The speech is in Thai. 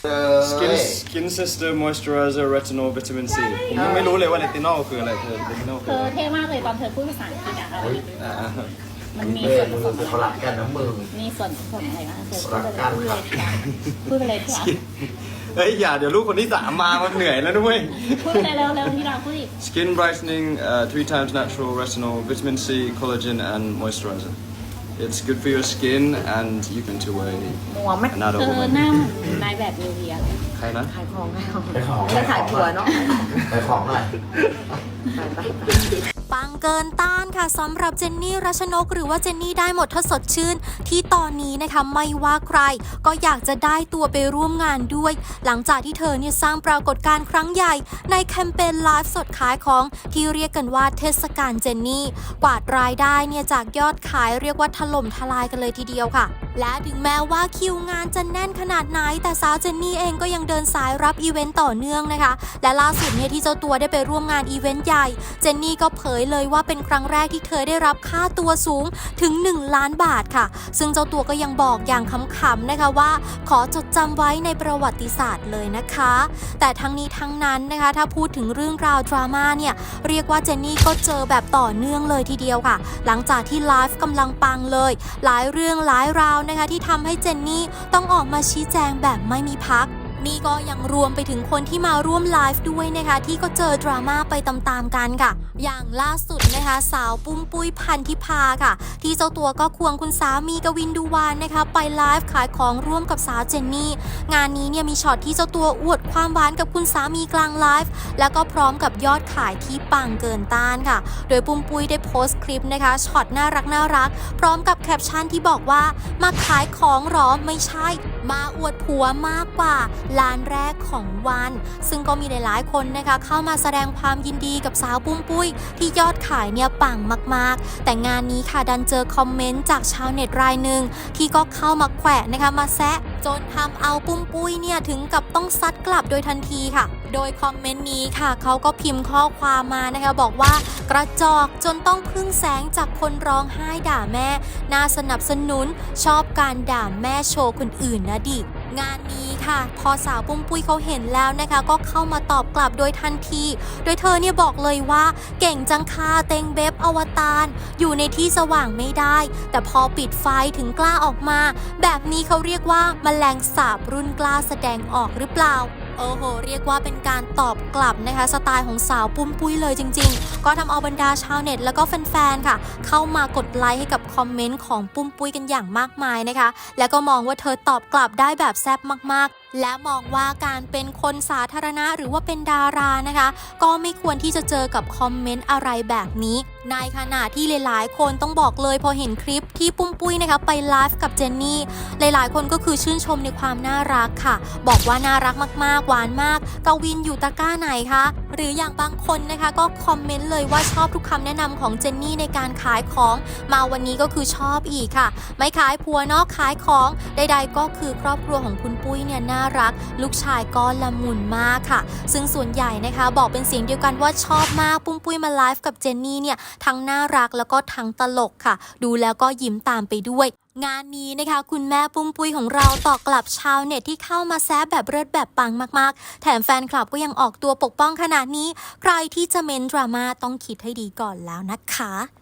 Skin Skin Sister Moisturizer Retinol Vitamin C ผมยังไม่รู้เลยว่า retinol คืออะไรคือ retinol เธคือออะไรเท่มากเลยตอนเธอพูดภาษาอังกฤษอะอ่ามันมีเอ้ส่วนผมือสมคือเขาหลักกันนะมือมีส่วนผสมอะไรบ้างเธอพูรัดกไปกันเลยครับพูดไปเลยดีกว่าเฮ้ย อย่าเดี๋ยวลูกคนที่สามมามันเหนื่อยแล้วด้วย พูดไปเลยเร็วๆนี่เราพูดอีก Skin brightening, uh, three times natural retinol, vitamin C, collagen, and moisturizer. It's good for your skin, and you can to a มัวไหม another เธอ woman. หน้าเหมือนนายแบบนิวเวียเลยใครนะ ขายของขายของไปของจะขายผัวเนาะไปของหน่อย ไปไป ปังเกินต้านค่ะสำหรับเจนนี่รัชนก หรือว่าเจนนี่ได้หมดถ้าสดชื่น ที่ตอนนี้นะคะไม่ว่าใคร ก็อยากจะได้ตัวไปร่วมงานด้วย หลังจากที่เธอเนี่ยสร้างปรากฏการณ์ครั้งใหญ่ ในแคมเปญไลฟ์สดขายของที่เรียกกันว่าเทศกาลเจนนี่ กวาดรายได้เนี่ยจากยอดขายเรียกว่าถล่มทลายกันเลยทีเดียวค่ะและถึงแม้ว่าคิวงานจะแน่นขนาดไหน แต่สาวเจนนี่เองก็ยังเดินสายรับอีเวนต์ต่อเนื่องนะคะ และล่าสุดเนี่ยที่เจ้าตัวได้ไปร่วมงานอีเวนต์ใหญ่ เจนนี่ก็เผยเลยว่าเป็นครั้งแรกที่เธอได้รับค่าตัวสูงถึง 1 ล้านบาทค่ะ ซึ่งเจ้าตัวก็ยังบอกอย่างขำๆนะคะว่า ขอจดจำไว้ในประวัติศาสตร์เลยนะคะ แต่ทั้งนี้ทั้งนั้นนะคะ ถ้าพูดถึงเรื่องราวดราม่าเนี่ยเรียกว่าเจนนี่ก็เจอแบบต่อเนื่องเลยทีเดียวค่ะ หลังจากที่ไลฟ์กำลังปังเลย หลายเรื่องหลายราวนะคะที่ทำให้เจนนี่ต้องออกมาชี้แจงแบบไม่มีพัก นี่ก็ยังรวมไปถึงคนที่มาร่วมไลฟ์ด้วยนะคะ ที่ก็เจอดราม่าไปตามๆกันค่ะ อย่างล่าสุดนะคะ สาวปุ้มปุ้ยพันธิพาค่ะ ที่เจ้าตัวก็ควงคุณสามีกวินดูวานนะคะ ไปไลฟ์ขายของร่วมกับสาวเจนนี่ งานนี้เนี่ยมีช็อตที่เจ้าตัวอวดความหวานกับคุณสามีกลางไลฟ์แล้วก็พร้อมกับยอดขายที่ปังเกินต้านค่ะ โดยปุ้มปุ้ยได้โพสต์คลิปนะคะช็อตน่ารักน่ารัก พร้อมกับแคปชั่นที่บอกว่ามาขายของหรอไม่ใช่ มาอวดผัวมากกว่าล้านแรกของวัน ซึ่งก็มีหลายๆคนนะคะ เข้ามาแสดงความยินดีกับสาวปุ้มปุ้ย ที่ยอดขายเนี่ยปังมากๆ แต่งานนี้ค่ะดันเจอคอมเมนต์จากชาวเน็ตรายหนึ่งที่ก็เข้ามาแขวะนะคะมาแซะจนทำเอาปุ้มปุ้ยเนี่ยถึงกับต้องซัดกลับโดยทันทีค่ะ โดยคอมเมนต์นี้ค่ะเขาก็พิมพ์ข้อความมานะคะบอกว่ากระจอกจนต้องพึ่งแสงจากคนร้องไห้ด่าแม่ น่าสนับสนุนชอบการด่าแม่โชว์คนอื่นนะดิงานนี้ค่ะ พอสาวปุ้มปุ้ยเขาเห็นแล้วนะคะ ก็เข้ามาตอบกลับโดยทันที โดยเธอเนี่ยบอกเลยว่า เก่งจังคาเต็งเบบอวตารอยู่ในที่สว่างไม่ได้ แต่พอปิดไฟถึงกล้าออกมา แบบนี้เขาเรียกว่าแมลงสาบรุ่นกล้าแสดงออกหรือเปล่า โอ้โห เรียกว่าเป็นการตอบกลับนะคะ สไตล์ของสาวปุ้มปุ้ยเลยจริง ๆ ก็ทำเอาบรรดาชาวเน็ต แล้วก็แฟนๆค่ะ เข้ามากดไลค์ให้กับคอมเมนต์ของปุ้มปุ้ยกันอย่างมากมายนะคะ แล้วก็มองว่าเธอตอบกลับได้แบบแซ่บมากๆ และมองว่าการเป็นคนสาธารณะหรือว่าเป็นดารานะคะ ก็ไม่ควรที่จะเจอกับคอมเมนต์อะไรแบบนี้ ในขณะที่หลายๆ คนต้องบอกเลยพอเห็นคลิปที่ปุ้มปุ้ยนะคะไปไลฟ์กับเจนนี่หลายๆ คนก็คือชื่นชมในความน่ารักค่ะ บอกว่าน่ารักมากๆ หวานมากกวินอยู่ตะกร้าไหนคะ หรืออย่างบางคนนะคะก็คอมเมนต์เลยว่าชอบทุกคำแนะนำของเจนนี่ในการขายของ มาวันนี้ก็คือชอบอีกค่ะ ไม่ขายผัวนอกขายของใดๆก็คือครอบครัวของคุณปุ้ยเนี่ยน่ารัก ลูกชายก็ละมุนมากค่ะ ซึ่งส่วนใหญ่นะคะ บอกเป็นเสียงเดียวกันว่าชอบมากปุ้มปุ้ยมาไลฟ์กับเจนนี่เนี่ยทั้งน่ารักแล้วก็ทั้งตลกค่ะ ดูแล้วก็ยิ้มตามไปด้วยงานนี้นะคะ คุณแม่ปุ้มปุ้ยของเราตอบกลับชาวเน็ตที่เข้ามาแซบแบบเลิศแบบปังมากๆ แถมแฟนคลับก็ยังออกตัวปกป้องขนาดนี้ ใครที่จะเมนดราม่าต้องคิดให้ดีก่อนแล้วนะคะ